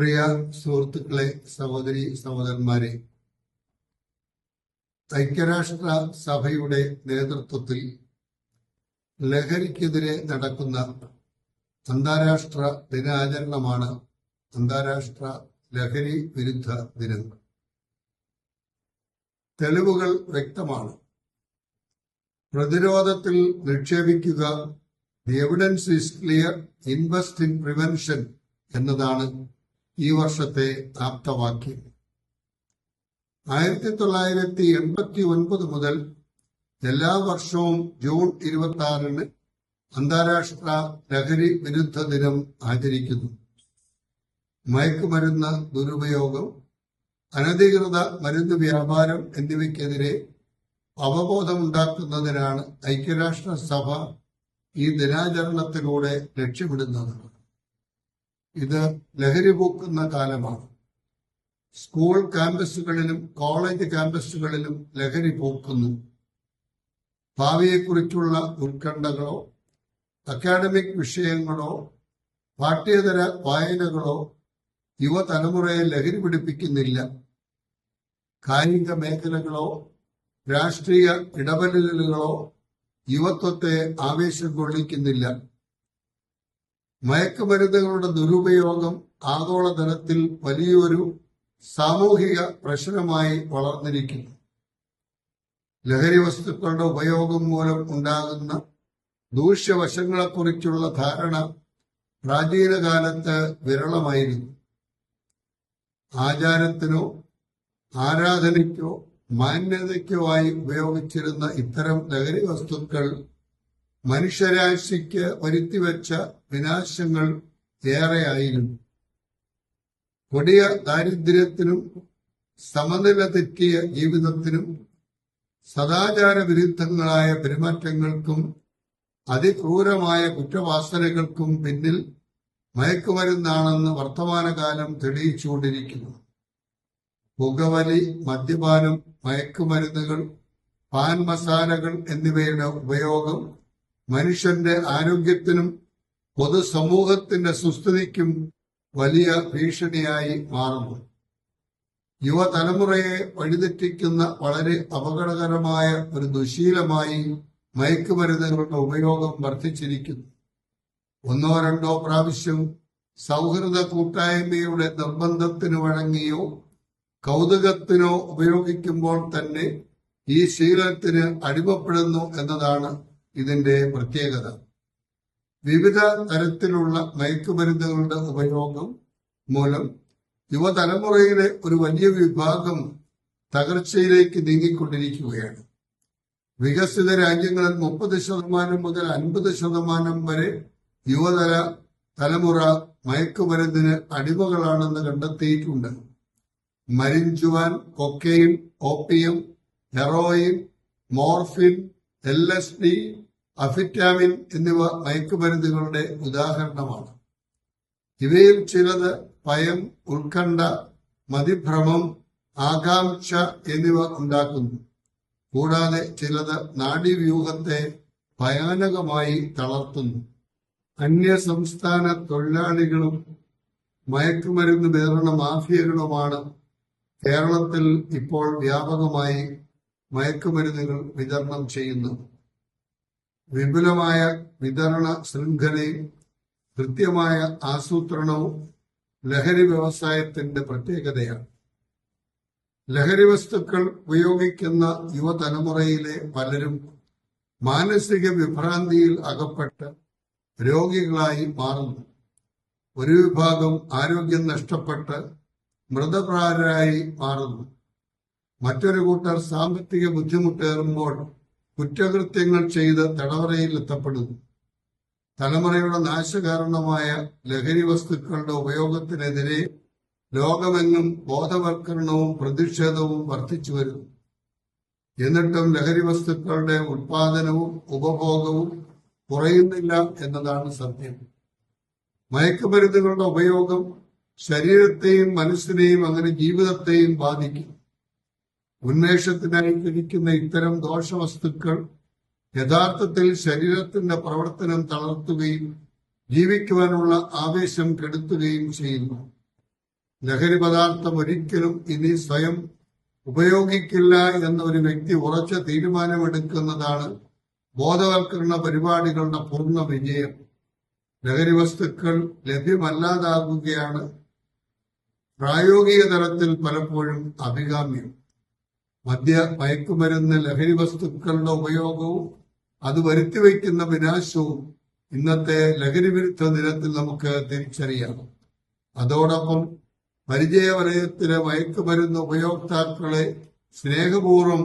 പ്രിയ സുഹൃത്തുക്കളെ സഹോദരി സഹോദരന്മാരെ ഐക്യരാഷ്ട്ര സഭയുടെ നേതൃത്വത്തിൽ ലഹരിക്കെതിരെ നടക്കുന്ന അന്താരാഷ്ട്ര ദിനാചരണമാണ് അന്താരാഷ്ട്ര ലഹരി വിരുദ്ധ ദിനം. തെളിവുകൾ വ്യക്തമാണ്. പ്രതിരോധത്തിൽ നിക്ഷേപിക്കുക the evidence is clear invest in prevention എന്നതാണ് ഈ വർഷത്തെ ആപ്തവാക്യം. ആയിരത്തി തൊള്ളായിരത്തി എൺപത്തി ഒൻപത് മുതൽ എല്ലാ വർഷവും ജൂൺ ഇരുപത്തി ആറിന് അന്താരാഷ്ട്ര ലഹരി വിരുദ്ധ ദിനം ആചരിക്കുന്നു. മയക്കുമരുന്ന് ദുരുപയോഗം അനധികൃത മരുന്ന് വ്യാപാരം എന്നിവയ്ക്കെതിരെ അവബോധമുണ്ടാക്കുന്നതിനാണ് ഐക്യരാഷ്ട്ര സഭ ഈ ദിനാചരണത്തിലൂടെ ലക്ഷ്യമിടുന്നത്. ഇത് ലഹരി പൂക്കുന്ന കാലമാണ്. സ്കൂൾ ക്യാമ്പസുകളിലും കോളേജ് ക്യാമ്പസുകളിലും ലഹരി പൂക്കുന്നു. ഭാവിയെക്കുറിച്ചുള്ള ഉത്കണ്ഠകളോ അക്കാഡമിക് വിഷയങ്ങളോ പാഠ്യേതര വായനകളോ യുവതലമുറയെ ലഹരി പിടിപ്പിക്കുന്നില്ല. കായിക മേഖലകളോ രാഷ്ട്രീയ ഇടപെടലുകളോ യുവത്വത്തെ ആവേശം കൊള്ളിക്കുന്നില്ല. മയക്കുമരുന്നുകളുടെ ദുരുപയോഗം ആഗോളതലത്തിൽ വലിയൊരു സാമൂഹിക പ്രശ്നമായി വളർന്നിരിക്കുന്നു. ലഹരി വസ്തുക്കളുടെ ഉപയോഗം മൂലം ഉണ്ടാകുന്ന ദൂഷ്യവശങ്ങളെക്കുറിച്ചുള്ള ധാരണ പ്രാചീന കാലത്ത് വിരളമായിരുന്നു. ആചാരത്തിനോ ആരാധനയ്ക്കോ മാന്യതയ്ക്കോ ആയി ഉപയോഗിച്ചിരുന്ന ഇത്തരം ലഹരി വസ്തുക്കൾ മനുഷ്യരാശിക്ക് വരുത്തിവെച്ച വിനാശങ്ങൾ ഏറെയായിരുന്നു. കൊടിയ ദാരിദ്ര്യത്തിനും സമനില തെറ്റിയ ജീവിതത്തിനും സദാചാര വിരുദ്ധങ്ങളായ പെരുമാറ്റങ്ങൾക്കും അതിക്രൂരമായ കുറ്റവാസനകൾക്കും പിന്നിൽ മയക്കുമരുന്നാണെന്ന് വർത്തമാനകാലം തെളിയിച്ചുകൊണ്ടിരിക്കുന്നു. പുകവലി മദ്യപാനം മയക്കുമരുന്നുകൾ പാൻ മസാലകൾ എന്നിവയുടെ ഉപയോഗം മനുഷ്യന്റെ ആരോഗ്യത്തിനും പൊതുസമൂഹത്തിന്റെ സുസ്ഥിതിക്കും വലിയ ഭീഷണിയായി മാറുന്നു. യുവതലമുറയെ വഴിതെറ്റിക്കുന്ന വളരെ അപകടകരമായ ഒരു ദുശീലമായി മയക്കുമരുന്നുകളുടെ ഉപയോഗം വർദ്ധിച്ചിരിക്കുന്നു. ഒന്നോ രണ്ടോ പ്രാവശ്യം സൗഹൃദ കൂട്ടായ്മയുടെ നിർബന്ധത്തിന് വഴങ്ങിയോ കൗതുകത്തിനോ ഉപയോഗിക്കുമ്പോൾ തന്നെ ഈ ശീലത്തിന് അടിമപ്പെടുന്നു എന്നതാണ് ഇതിന്റെ പ്രത്യേകത. വിവിധ തരത്തിലുള്ള മയക്കുമരുന്നുകളുടെ ഉപയോഗം മൂലം യുവതലമുറയിലെ ഒരു വലിയ വിഭാഗം തകർച്ചയിലേക്ക് നീങ്ങിക്കൊണ്ടിരിക്കുകയാണ്. വികസിത രാജ്യങ്ങളിൽ മുപ്പത് ശതമാനം മുതൽ അൻപത് ശതമാനം വരെ യുവതല തലമുറ മയക്കുമരുന്നിന് അടിമകളാണെന്ന് കണ്ടെത്തിയിട്ടുണ്ട്. Marijuana cocaine opium heroin morphine L S D amphetamine എന്നിവ മയക്കുമരുന്നുകളുടെ ഉദാഹരണമാണ്. ഇവയിൽ ചിലത് ഭയം ഉത്കണ്ഠ മതിഭ്രമം ആകാംക്ഷ എന്നിവ ഉണ്ടാക്കുന്നു. കൂടാതെ ചിലത് നാഡീവ്യൂഹത്തെ ഭയാനകമായി തളർത്തുന്നു. അന്യ സംസ്ഥാന തൊഴിലാളികളും മയക്കുമരുന്ന് വിതരണ മാഫിയകളുമാണ് കേരളത്തിൽ ഇപ്പോൾ വ്യാപകമായി മയക്കുമരുന്നുകൾ വിതരണം ചെയ്യുന്നു വിപുലമായ വിതരണ ശൃംഖലയും കൃത്യമായ ആസൂത്രണവും ലഹരി വ്യവസായത്തിന്റെ പ്രത്യേകതയാണ്. ലഹരി വസ്തുക്കൾ ഉപയോഗിക്കുന്ന യുവതലമുറയിലെ പലരും മാനസിക വിഭ്രാന്തിയിൽ അകപ്പെട്ട് രോഗികളായി മാറുന്നു. ഒരു വിഭാഗം ആരോഗ്യം നഷ്ടപ്പെട്ട് മൃതപ്രാരായി മാറുന്നു. മറ്റൊരു കൂട്ടർ സാമ്പത്തിക ബുദ്ധിമുട്ടേറുമ്പോൾ കുറ്റകൃത്യങ്ങൾ ചെയ്ത് തടവറയിൽ എത്തപ്പെടുന്നു. തലമുറയുടെ നാശകാരണമായ ലഹരി വസ്തുക്കളുടെ ഉപയോഗത്തിനെതിരെ ലോകമെങ്ങും ബോധവൽക്കരണവും പ്രതിഷേധവും വർദ്ധിച്ചു വരുന്നു. എന്നിട്ടും ലഹരി വസ്തുക്കളുടെ ഉത്പാദനവും ഉപഭോഗവും കുറയുന്നില്ല എന്നതാണ് സത്യം. മയക്കുമരുന്നുകളുടെ ഉപയോഗം ശരീരത്തെയും മനസ്സിനെയും അങ്ങനെ ജീവിതത്തെയും ബാധിക്കും. ഉന്മേഷത്തിനായി കഴിക്കുന്ന ഇത്തരം ദോഷവസ്തുക്കൾ യഥാർത്ഥത്തിൽ ശരീരത്തിന്റെ പ്രവർത്തനം തളർത്തുകയും ജീവിക്കുവാനുള്ള ആവേശം കെടുത്തുകയും ചെയ്യുന്നു. ലഹരി പദാർത്ഥം ഒരിക്കലും ഇനി സ്വയം ഉപയോഗിക്കില്ല എന്ന ഒരു വ്യക്തി ഉറച്ച തീരുമാനമെടുക്കുന്നതാണ് ബോധവൽക്കരണ പരിപാടികളുടെ പൂർണ വിജയം. ലഹരി വസ്തുക്കൾ ലഭ്യമല്ലാതാകുകയാണ് പ്രായോഗിക തലത്തിൽ പലപ്പോഴും അഭികാമ്യം. മദ്യ മയക്കുമരുന്ന് ലഹരി വസ്തുക്കളുടെ ഉപയോഗവും അത് വരുത്തിവെക്കുന്ന വിനാശവും ഇന്നത്തെ ലഹരി വിരുദ്ധ ദിനത്തിൽ നമുക്ക് തിരിച്ചറിയാം. അതോടൊപ്പം പരിചയവലയത്തിലെ മയക്കുമരുന്ന് ഉപയോക്താക്കളെ സ്നേഹപൂർവം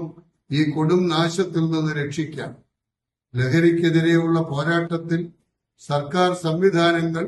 ഈ കൊടും നാശത്തിൽ നിന്ന് രക്ഷിക്കാം. ലഹരിക്കെതിരെയുള്ള പോരാട്ടത്തിൽ സർക്കാർ സംവിധാനങ്ങൾ